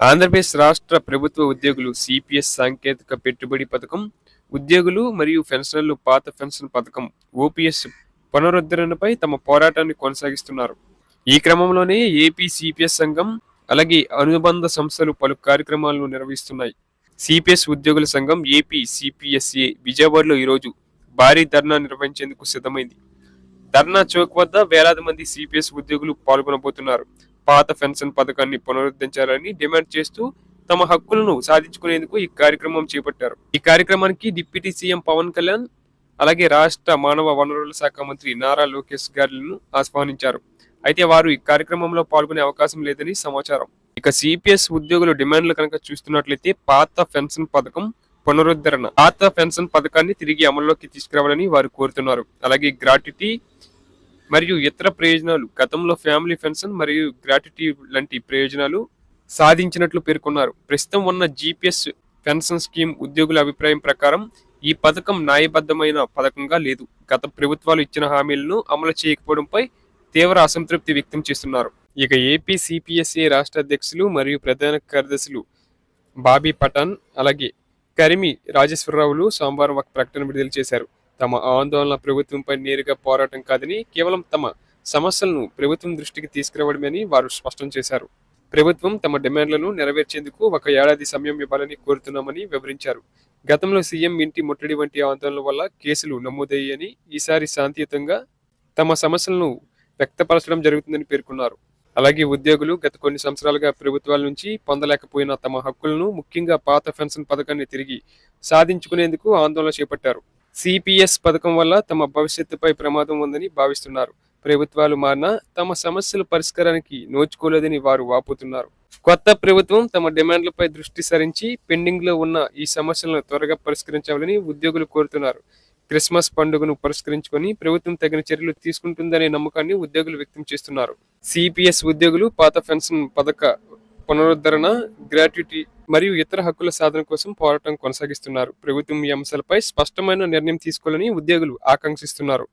ఆంధ్రప్రదేశ్ రాష్ట్ర ప్రభుత్వ ఉద్యోగులు సిపిఎస్ సాంకేతిక పెట్టుబడి పథకం ఉద్యోగులు మరియు పెన్షనర్లు పాత పెన్షన్ పథకం ఓపీఎస్ పునరుద్ధరణపై తమ పోరాటాన్ని కొనసాగిస్తున్నారు. ఈ క్రమంలోనే ఏపీ సిపిఎస్ సంఘం అలాగే అనుబంధ సంస్థలు పలు కార్యక్రమాలను నిర్వహిస్తున్నాయి. సిపిఎస్ ఉద్యోగుల సంఘం ఏపీ సిపిఎస్ఏ విజయవాడలో ఈరోజు భారీ ధర్నా నిర్వహించేందుకు సిద్ధమైంది. ధర్నా చౌక్ వద్ద వేలాది మంది సిపిఎస్ ఉద్యోగులు పాల్గొనబోతున్నారు. పాత పెన్షన్ పథకాన్ని పునరుద్ధరించాలని డిమాండ్ చేస్తూ తమ హక్కులను సాధించుకునేందుకు ఈ కార్యక్రమం చేపట్టారు. ఈ కార్యక్రమానికి డిప్యూటీ సీఎం పవన్ కళ్యాణ్ అలాగే రాష్ట్ర మానవ వనరుల శాఖ మంత్రి నారా లోకేష్ గారులను ఆహ్వానించారు. అయితే వారు ఈ కార్యక్రమంలో పాల్గొనే అవకాశం లేదని సమాచారం. ఇక సిపిఎస్ ఉద్యోగుల డిమాండ్లు కనుక చూస్తున్నట్లయితే పాత పెన్షన్ పథకం పునరుద్ధరణ పాత పెన్షన్ పథకాన్ని తిరిగి అమల్లోకి తీసుకురావాలని వారు కోరుతున్నారు. అలాగే గ్రాట్యుటీ మరియు ఇతర ప్రయోజనాలు గతంలో ఫ్యామిలీ పెన్షన్ మరియు గ్రాట్యుటీ లాంటి ప్రయోజనాలు సాధించినట్లు పేర్కొన్నారు. ప్రస్తుతం ఉన్న జీపీఎస్ పెన్షన్ స్కీమ్ ఉద్యోగుల అభిప్రాయం ప్రకారం ఈ పథకం న్యాయబద్ధమైన పథకంగా లేదు. గత ప్రభుత్వాలు ఇచ్చిన హామీలను అమలు చేయకపోవడంపై తీవ్ర అసంతృప్తి వ్యక్తం చేస్తున్నారు. ఇక ఏపీ సిపిఎస్ఏ రాష్ట్ర అధ్యక్షులు మరియు ప్రధాన కార్యదర్శులు బాబీ పఠాన్ అలాగే కరిమి రాజేశ్వరరావులు సోమవారం ఒక ప్రకటన విడుదల చేశారు. తమ ఆందోళన ప్రభుత్వంపై నేరుగా పోరాటం కాదని కేవలం తమ సమస్యలను ప్రభుత్వం దృష్టికి తీసుకురావడమని వారు స్పష్టం చేశారు. ప్రభుత్వం తమ డిమాండ్లను నెరవేర్చేందుకు ఒక ఏడాది సమయం ఇవ్వాలని కోరుతున్నామని వివరించారు. గతంలో సీఎం ఇంటి ముట్టడి వంటి ఆందోళనల వల్ల కేసులు నమోదయ్యాయని ఈసారి శాంతియుతంగా తమ సమస్యలను వ్యక్తపరచడం జరుగుతుందని పేర్కొన్నారు. అలాగే ఉద్యోగులు గత కొన్ని సంవత్సరాలుగా ప్రభుత్వాల నుంచి పొందలేకపోయిన తమ హక్కులను ముఖ్యంగా పాత పెన్షన్ పథకాన్ని తిరిగి సాధించుకునేందుకు ఆందోళన చేపట్టారు. సిపిఎస్ పథకం వల్ల తమ భవిష్యత్తుపై ప్రమాదం ఉందని భావిస్తున్నారు. ప్రభుత్వాలు మారినా తమ సమస్యల పరిష్కారానికి నోచుకోలేదని వారు వాపోతున్నారు. కొత్త ప్రభుత్వం తమ డిమాండ్లపై దృష్టి సారించి పెండింగ్లో ఉన్న ఈ సమస్యలను త్వరగా పరిష్కరించాలని ఉద్యోగులు కోరుతున్నారు. క్రిస్మస్ పండుగను పురస్కరించుకొని ప్రభుత్వం తగిన చర్యలు తీసుకుంటుందనే నమ్మకాన్ని ఉద్యోగులు వ్యక్తం చేస్తున్నారు. సిపిఎస్ ఉద్యోగులు పాత పెన్షన్ పథక పునరుద్ధరణ గ్రాట్యుటీ మరియు ఇతర హక్కుల సాధన కోసం పోరాటం కొనసాగిస్తున్నారు. ప్రభుత్వం ఈ అంశాలపై స్పష్టమైన నిర్ణయం తీసుకోవాలని ఉద్యోగులు ఆకాంక్షిస్తున్నారు.